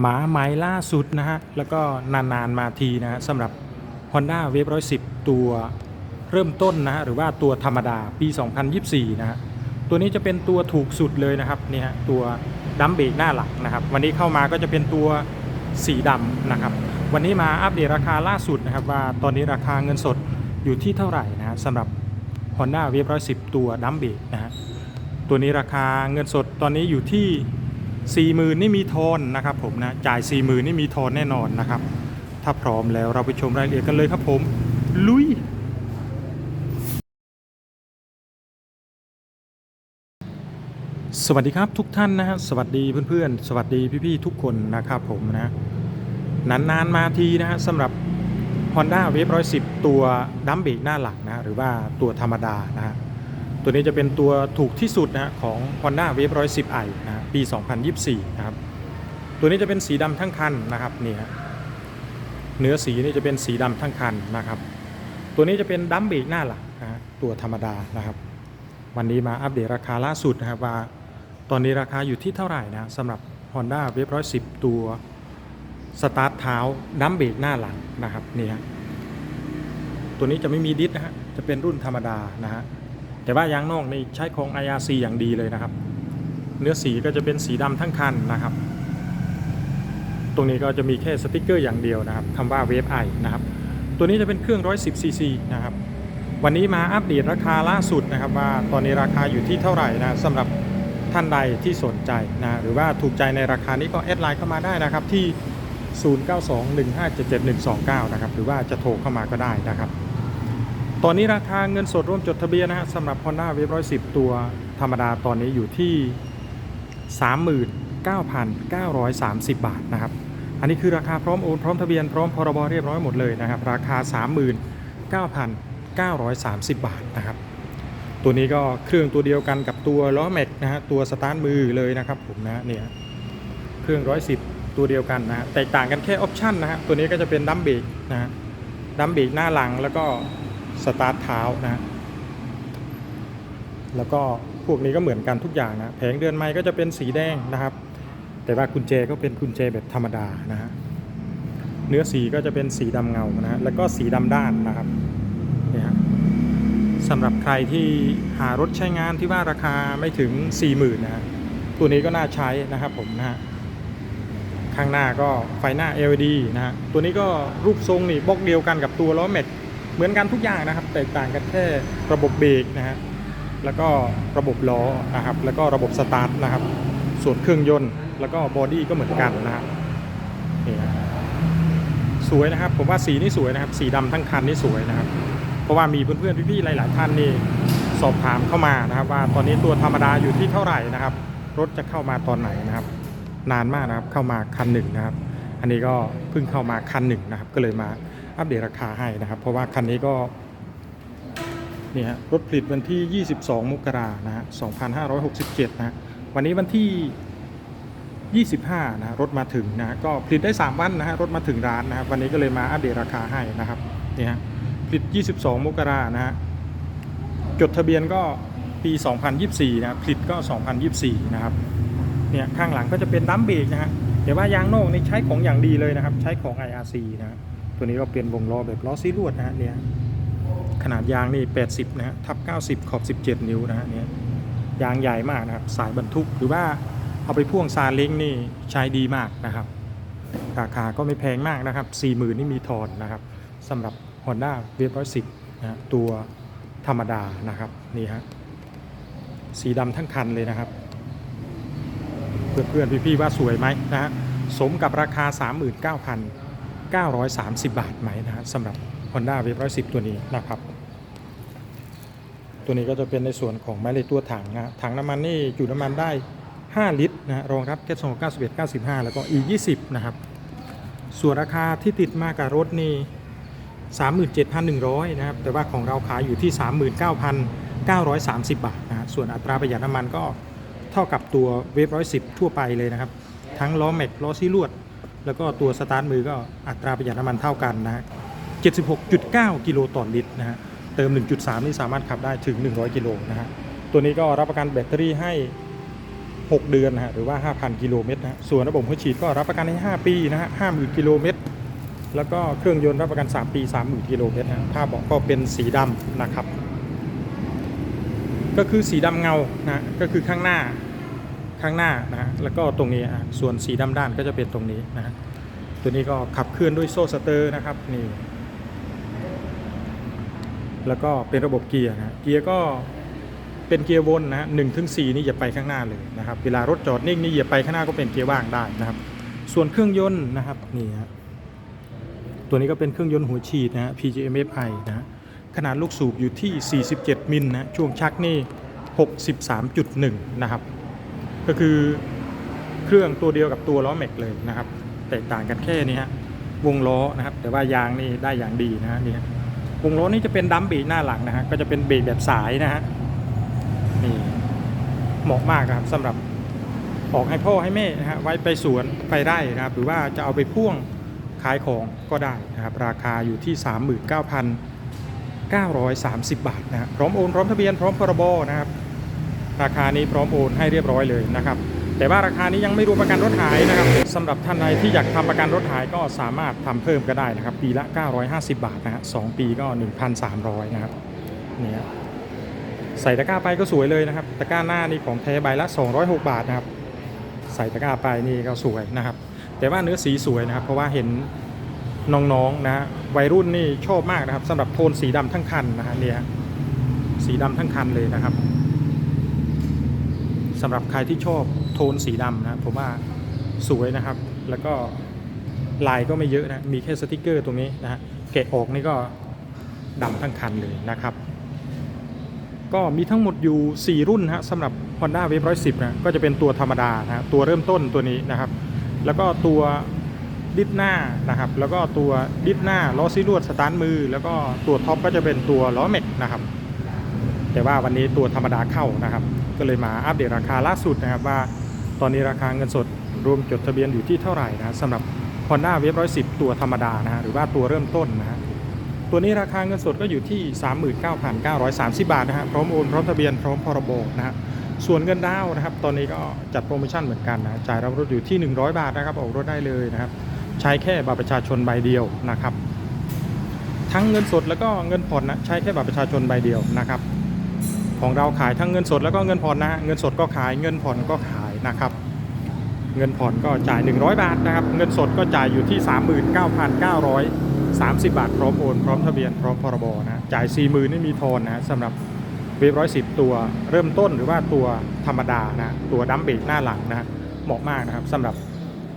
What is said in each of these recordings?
หมาไม้ล่าสุดนะฮะ แล้วก็นานๆมาทีนะฮะสำหรับ Honda w a v 110 ตัวเริ่มต้นนะฮะ หรือว่าตัวธรรมดาปี 2024 นะฮะ ตัวนี้จะเป็นตัวถูกสุดเลยนะครับนี่ฮะตัวดัมเบรกหน้าหลักนะครับ วันนี้เข้ามาก็จะเป็นตัวสีดำนะครับ วันนี้มาอัปเดตราคาล่าสุดนะครับว่าตอนนี้ราคาเงินสดอยู่ที่เท่าไหร่นะฮะสำหรับ Honda w a v 110 ตัวดัมเบรกนะฮะตัวนี้ราคาเงินสดตอนนี้อยู่ที่ 40,000นี่มีทอนนะครับผมนะจ่าย 40,000นี่มีทอนแน่นอนนะครับ ถ้าพร้อมแล้วเราไปชมรายละเอียดกันเลยครับผม ลุย สวัสดีครับทุกท่านนะฮะสวัสดีเพื่อนๆ สวัสดีพี่ๆทุกคนนะครับผมนะนานๆมาทีนะฮะสำหรับ Honda w a v 110 ตัวดัมเบรกหน้าหลังนะหรือว่าตัวธรรมดานะฮะ ตัวนี้จะเป็นตัวถูกที่สุดนะฮะของ Honda w a v 110i นะฮะปี 2024 นะครับ ตัวนี้จะเป็นสีดำทั้งคันนะครับนี่ฮะเนื้อสีนี่จะเป็นสีดำทั้งคันนะครับ ตัวนี้จะเป็นดัมเบรกหน้าหลังนะฮะตัวธรรมดานะครับ วันนี้มาอัปเดตราคาล่าสุดนะครับว่า ตอนนี้ราคาอยู่ที่เท่าไหร่นะสำหรับ Honda w a v 110 ตัวสตาร์ทเท้าดัมเบรกหน้าหลังนะครับนี่ฮะตัวนี้จะไม่มีดิสนะฮะจะเป็นรุ่นธรรมดานะฮะ แต่ว่ายางนอกนี่ใช้ของ IRC อย่างดีเลยนะครับ เนื้อสีก็จะเป็นสีดำทั้งคันนะครับ ตรงนี้ก็จะมีแค่สติกเกอร์อย่างเดียวนะครับคำว่า Wave I นะครับ ตัวนี้จะเป็นเครื่อง 110 cc นะครับ วันนี้มาอัปเดตราคาล่าสุดนะครับ ว่าตอนนี้ราคาอยู่ที่เท่าไหร่นะสำหรับท่านใดที่สนใจนะหรือว่าถูกใจในราคานี้ก็แอดไลน์เข้ามาได้นะครับที่ 0921577129 นะครับหรือว่าจะโทรเข้ามาก็ได้นะครับ ตอนนี้ราคาเงินสดร่วมจดทะเบียนนะฮะสำหรับ Honda w a v 110 ตัวธรรมดาตอนนี้อยู่ที่ 39,930 บาทนะครับ อันนี้คือราคาพร้อมโอนพร้อมทะเบียนพร้อมพรบเรียบร้อยหมดเลยนะครับ ราคา 39,930 บาทนะครับ ตัวนี้ก็เครื่องตัวเดียวกันกับตัวล้อแม็กนะฮะตัวสตาร์ทมือเลยนะครับผมนะเนี่ยเครื่อง 110 ตัวเดียวกันนะฮะแตกต่างกันแค่ออปชันนะฮะตัวนี้ก็จะเป็นดัมเบรกนะฮะดัมเบรกหน้าหลังแล้วก็ สตาร์ทเท้านะแล้วก็พวกนี้ก็เหมือนกันทุกอย่างนะแผงเดือนไม้ก็จะเป็นสีแดงนะครับ แต่ว่ากุญแจก็เป็นกุญแจแบบธรรมดานะฮะเนื้อสีก็จะเป็นสีดำเงานะฮะแล้วก็สีดำด้านนะครับเนี่ยฮะสำหรับใครที่หารถใช้งานที่ว่าราคาไม่ถึง 40,000นะฮะตัวนี้ก็น่าใช้นะครับผมนะฮะข้างหน้าก็ไฟหน้า LED นะฮะตัวนี้ก็รูปทรงนี่บล็อกเดียวกันกับตัวล้อแม็ก เหมือนกันทุกอย่างนะครับ แตกต่างกันแค่ระบบเบรกนะฮะแล้วก็ระบบล้อนะครับ แล้วก็ระบบสตาร์ทนะครับ ส่วนเครื่องยนต์ แล้วก็บอดี้ก็เหมือนกันนะฮะนี่นะสวยนะครับ ผมว่าสีนี่สวยนะครับ สีดำทั้งคันนี่สวยนะครับ เพราะว่ามีเพื่อนๆพี่ๆหลาย ๆ ท่านนี่สอบถามเข้ามานะครับ ว่าตอนนี้ตัวธรรมดาอยู่ที่เท่าไหร่นะครับ รถจะเข้ามาตอนไหนนะครับ นานมากนะครับเข้ามาคันหนึ่งนะครับ อันนี้ก็เพิ่งเข้ามาคันหนึ่งนะครับ ก็เลยมา อัปเดตราคาให้นะครับ เพราะว่าคันนี้ก็นี่ฮะรถผลิตวันที่ 22 มกรานะฮะ 2567 นะฮะวันนี้วันที่ 25 นะฮะรถมาถึงนะฮะก็ผลิตได้ 3 วันนะฮะรถมาถึงร้านนะครับ วันนี้ก็เลยมาอัปเดตราคาให้นะครับนี่ฮะผลิต 22 มกรานะฮะจดทะเบียนก็ปี 2024 นะผลิตก็ 2024 นะครับเนี่ยข้างหลังก็จะเป็นดัมเบรกนะฮะแต่ว่ายางนอกนี่ใช้ของอย่างดีเลยนะครับ ใช้ของ IRC นะฮะ ตัวนี้ก็เป็นวงล้อแบบล้อซีรวดนะฮะเนี่ยขนาดยางนี่ 80 นะฮะทับ 90 ขอบ 17 นิ้วนะฮะเนี่ยยางใหญ่มากนะครับ สายบรรทุกหรือว่าเอาไปพ่วงซาเล้งนี่ใช้ดีมากนะครับ ราคาก็ไม่แพงมากนะครับ 40,000 นี่มีทอนนะครับสำหรับ Honda w a v 110นะฮะตัวธรรมดานะครับนี่ฮะสีดำทั้งคันเลยนะครับ เพื่อนๆพี่ๆว่าสวยไหมนะฮะสมกับราคา 930 บาทไหมนะฮะสำหรับ Honda w a v 110 ตัวนี้นะครับ ตัวนี้ก็จะเป็นในส่วนของแม่เหล็กตัวถังนะถังน้ำมันนี่จุน้ำมันได้ 5 ลิตรนะรองรับแก๊ส291 95 แล้วก็ E 20 นะครับ ส่วนราคาที่ติดมากับรถนี่37,100 นะครับ แต่ว่าของเราขายอยู่ที่ 39,930 บาทนะฮะส่วนอัตราประหยัดน้ำมันก็เท่ากับตัวเวฟ110 ทั่วไปเลยนะครับ ทั้งล้อแม็กล้อซี่ลวด แล้วก็ตัวสตาร์ทมือก็อัตราประหยัดน้ำมันเท่ากันนะฮะ76.9 กิโลต่อลิตรนะฮะ เติม 1.3 นี่สามารถขับได้ถึง 100 กิโลนะฮะ ตัวนี้ก็รับประกันแบตเตอรี่ให้ 6 เดือนนะฮะ หรือว่า 5,000 กิโลเมตรนะส่วนระบบหัวฉีดก็รับประกันให้ 5 ปีนะฮะ 50,000 กิโลเมตร แล้วก็เครื่องยนต์รับประกัน 3 ปี 30,000 กิโลเมตรนะฮะผ้าเบาะก็เป็นสีดำนะครับ ก็คือสีดำเงานะ ก็คือข้างหน้า ข้างหน้านะฮะแล้วก็ตรงนี้อะส่วนสีดำด้านก็จะเป็นตรงนี้นะฮะตัวนี้ก็ขับเคลื่อนด้วยโซ่สเตอร์นะครับนี่แล้วก็เป็นระบบเกียร์นะฮะเกียร์ก็เป็นเกียร์วนนะฮะหนึ่งถึงสี่นี่อย่าไปข้างหน้าเลยนะครับเวลารถจอดนิ่งนี่อย่าไปข้างหน้าก็เป็นเกียร์ว่างได้นะครับ ส่วนเครื่องยนต์นะครับนี่ฮะตัวนี้ก็เป็นเครื่องยนต์หัวฉีดนะฮะ PGMFI นะฮะขนาดลูกสูบอยู่ที่ 47 มิลนะช่วงชักนี่ 63.1 นะครับ ก็คือเครื่องตัวเดียวกับตัวล้อแม็กเลยนะครับ แตกต่างกันแค่นี้ฮะวงล้อนะครับ แต่ว่ายางนี่ได้อย่างดีนะฮะนี่วงล้อนี่จะเป็นดัมเบรกหน้าหลังนะฮะก็จะเป็นเบรกแบบสายนะฮะนี่เหมาะมากนะครับสำหรับออกให้พ่อให้แม่นะฮะไว้ไปสวนไปไร่นะครับ หรือว่าจะเอาไปพ่วงขายของก็ได้นะครับ ราคาอยู่ที่ 39,930 บาทนะฮะพร้อมโอนพร้อมทะเบียนพร้อมพรบนะครับ ราคานี้พร้อมโอนให้เรียบร้อยเลยนะครับ แต่ว่าราคานี้ยังไม่รวมประกันรถหายนะครับสำหรับท่านใดที่อยากทำประกันรถหายก็สามารถทำเพิ่มก็ได้นะครับ ปีละ 950 บาทนะฮะสองปีก็ 1,300 นะครับเนี่ยใส่ตะกร้าไปก็สวยเลยนะครับ ตะกร้าหน้านี่ของแท้ใบละ 206 บาทนะครับ ใส่ตะกร้าไปนี่ก็สวยนะครับ แต่ว่าเนื้อสีสวยนะครับ เพราะว่าเห็นน้องๆนะฮะวัยรุ่นนี่ชอบมากนะครับสำหรับโทนสีดำทั้งคันนะฮะเนี่ยสีดำทั้งคันเลยนะครับ สำหรับใครที่ชอบโทนสีดำนะผมว่าสวยนะครับ แล้วก็ลายก็ไม่เยอะนะมีแค่สติกเกอร์ตรงนี้นะฮะแกะออกนี่ก็ดำทั้งคันเลยนะครับ ก็มีทั้งหมดอยู่ 4 รุ่นฮะสำหรับ Honda Wave 110นะก็จะเป็นตัวธรรมดานะฮะตัวเริ่มต้นตัวนี้นะครับ แล้วก็ตัวดิสหน้านะครับ แล้วก็ตัวดิสหน้าล้อซีรวดสตาร์ทมือ แล้วก็ตัวท็อปก็จะเป็นตัวล้อแม็กนะครับ แต่ว่าวันนี้ตัวธรรมดาเข้านะครับ ก็เลยมาอัปเดตราคาล่าสุดนะครับว่า ตอนนี้ราคาเงินสดรวมจดทะเบียนอยู่ที่เท่าไหร่นะสำหรับ Honda w a v 110 ตัวธรรมดานะฮะหรือว่าตัวเริ่มต้นนะฮะตัวนี้ราคาเงินสดก็อยู่ที่ 39,930 บาทนะฮะพร้อมโอนพร้อมทะเบียนพร้อมพรบนะฮะส่วนเงินดาวน์นะครับ ตอนนี้ก็จัดโปรโมชั่นเหมือนกันนะจ่ายรับรถอยู่ที่ 100 บาทนะครับออกรถได้เลยนะครับใช้แค่บัตรประชาชนใบเดียวนะครับ ทั้งเงินสดแล้วก็เงินผ่อนนะใช้แค่บัตรประชาชนใบเดียวนะครับ ของเราขายทั้งเงินสดแล้วก็เงินผ่อนนะเงินสดก็ขายเงินผ่อนก็ขายนะครับ เงินผ่อนก็จ่าย 100 บาทนะครับ เงินสดก็จ่ายอยู่ที่ 39,930 บาท พร้อมโอนพร้อมทะเบียนพร้อมพรบนะจ่าย 40,000นี่มีทอนนะสำหรับเวฟร้อยสิบตัวเริ่มต้นหรือว่าตัวธรรมดานะตัวดัมเบรกหน้าหลังนะเหมาะมากนะครับสำหรับ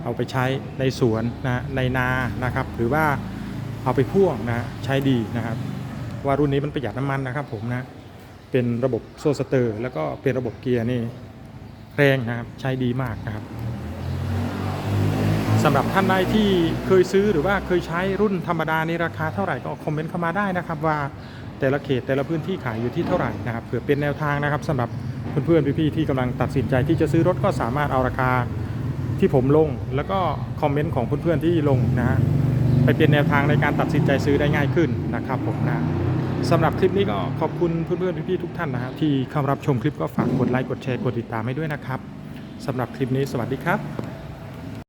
เอาไปใช้ในสวนนะในนานะครับ หรือว่าเอาไปพ่วงนะใช้ดีนะครับ ว่ารุ่นนี้มันประหยัดน้ำมันนะครับผมนะ เป็นระบบโซ่สเตอร์ แล้วก็เป็นระบบเกียร์นี่แรงนะครับใช้ดีมากนะครับสำหรับท่านใดที่เคยซื้อหรือว่าเคยใช้รุ่นธรรมดาในราคาเท่าไหร่ก็คอมเมนต์เข้ามาได้นะครับ ว่าแต่ละเขตแต่ละพื้นที่ขายอยู่ที่เท่าไหร่นะครับเผื่อเป็นแนวทางนะครับสำหรับเพื่อนๆพี่ๆที่กำลังตัดสินใจที่จะซื้อรถก็สามารถเอาราคาที่ผมลง แล้วก็คอมเมนต์ของเพื่อนๆที่ลงนะฮะไปเป็นแนวทางในการตัดสินใจซื้อได้ง่ายขึ้นนะครับผมนะ สำหรับคลิปนี้ก็ขอบคุณเพื่อนๆพี่ๆทุกท่านนะครับที่เข้ารับชมคลิปก็ฝากกดไลค์กดแชร์กดติดตามให้ด้วยนะครับสำหรับคลิปนี้สวัสดีครับ